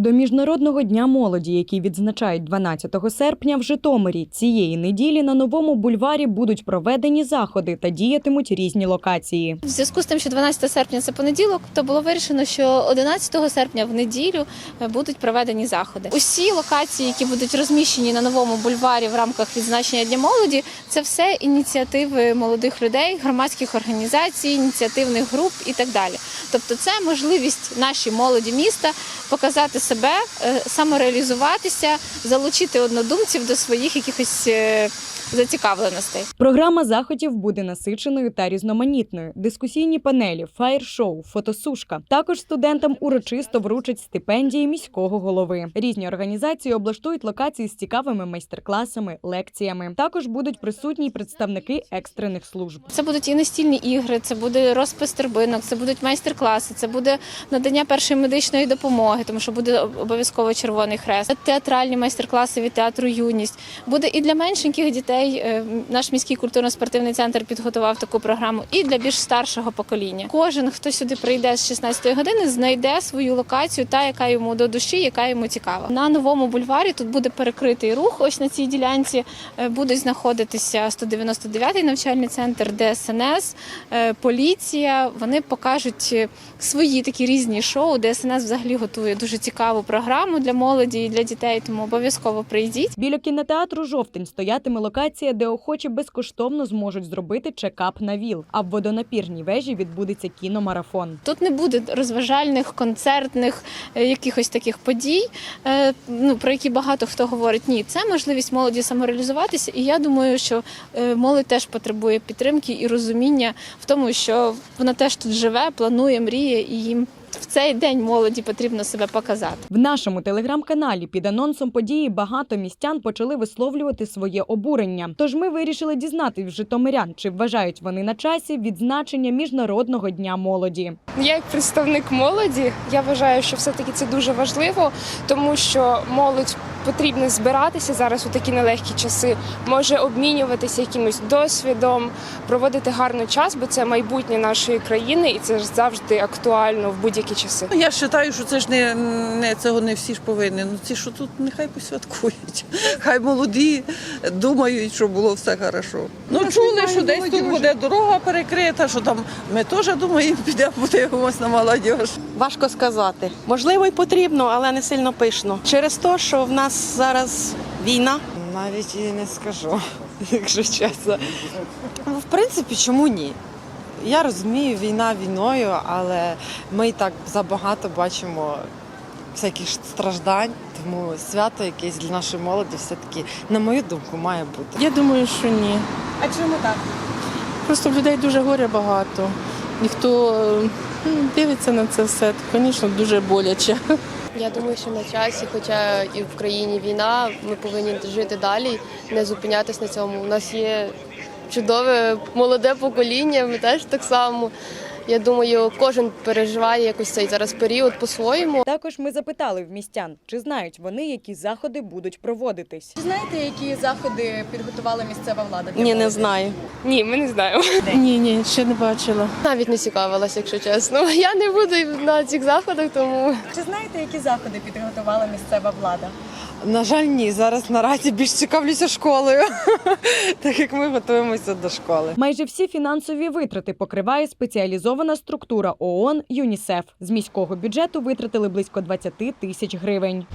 До міжнародного дня молоді, який відзначають 12 серпня в Житомирі, цієї неділі на новому бульварі будуть проведені заходи та діятимуть різні локації. В зв'язку з тим, що 12 серпня це понеділок, то було вирішено, що 11 серпня в неділю е, будуть проведені заходи. Усі локації, які будуть розміщені на новому бульварі в рамках відзначення Дня молоді, це все ініціативи молодих людей, громадських організацій, ініціативних груп і так далі. Тобто, це можливість нашій молоді міста показати себе, е, самореалізуватися, залучити однодумців до своїх якихось е, зацікавленостей. Програма заходів буде насиченою та різноманітною. Дискусійні панелі, фаєр-шоу, фотосушка. Також студентам урочисто вручать стипендії міського голови. Різні організації облаштують локації з цікавими майстер-класами, лекціями. Також будуть присутні й представники екстрених служб. Це будуть і настільні ігри, це буде розпис торбинок, це будуть майстер-класи, це буде надання першої медичної допомоги, тому що буде обов'язково червоний хрест, театральні майстер-класи від театру юність. Буде і для меншеньких дітей. е, Наш міський культурно-спортивний центр підготував таку програму, і для більш старшого покоління. Кожен, хто сюди прийде з 16-ї години, знайде свою локацію, та яка йому до душі, яка йому цікава. На новому бульварі тут буде перекритий рух. Ось на цій ділянці е, будуть знаходитися 199-й навчальний центр, ДСНС, е, поліція. Вони покажуть свої такі різні шоу. ДСНС взагалі готує дуже цікаву програму для молоді і для дітей. Тому обов'язково прийдіть. Біля кінотеатру Жовтень стоятиме локація, де охочі безкоштовно зможуть зробити чекап на ВІЛ. А в водонапірній вежі відбудеться кіномарафон. Тут не буде розважальних, концертних е, якихось таких подій, е, ну про які багато хто говорить. Ні, це можливість молоді самореалізуватися. І я думаю, що е, молодь теж потребує підтримки і розуміння в тому, що вона теж тут живе, планує, мріє, і їм в цей день молоді потрібно себе показати. В нашому телеграм-каналі під анонсом події багато містян почали висловлювати своє обурення. Тож ми вирішили дізнатись в житомирян, чи вважають вони на часі відзначення міжнародного дня молоді. Я як представник молоді, я вважаю, що все-таки це дуже важливо, тому що молодь потрібно збиратися зараз у такі нелегкі часи, може обмінюватися якимось досвідом, проводити гарний час, бо це майбутнє нашої країни, і це ж завжди актуально в будь-які часи. Ну, Я вважаю, що це ж не, не цього не всі ж повинні. Ну ці, що тут, нехай посвяткують. Хай молоді думають, що було все хорошо. Ну чули, що десь тут буде дорога перекрита, що там ми теж думаємо, підемо подивимось на молодіж. Важко сказати. Можливо, і потрібно, але не сильно пишно. Через те, що в нас зараз війна. Навіть і не скажу, якщо чесно. Ну, В принципі, чому ні? Я розумію, війна війною, але ми і так забагато бачимо всяких страждань, тому свято якесь для нашої молоді все-таки, на мою думку, має бути. Я думаю, що ні. А чому так? Просто в людей дуже горя багато. Ніхто дивиться на це все, то, звісно, дуже боляче. Я думаю, що на часі, хоча і в країні війна, ми повинні жити далі, не зупинятись на цьому. У нас є чудове молоде покоління, ми теж так само. Я думаю, кожен переживає якось цей зараз період по-своєму. Також ми запитали в містян, чи знають вони, які заходи будуть проводитись. Чи Знаєте, які заходи підготувала місцева влада? Ні, не знаю. Ні, ми не знаємо. Ні, ні, ще не бачила. Навіть не цікавилася, якщо чесно. Я не буду на цих заходах, тому Чи знаєте, які заходи підготувала місцева влада? На жаль, ні. Зараз наразі більш цікавлюся школою, так як ми готуємося до школи. Майже всі фінансові витрати покриває спеціалізована структура ООН ЮНІСЕФ. З міського бюджету витратили близько 20 тисяч гривень.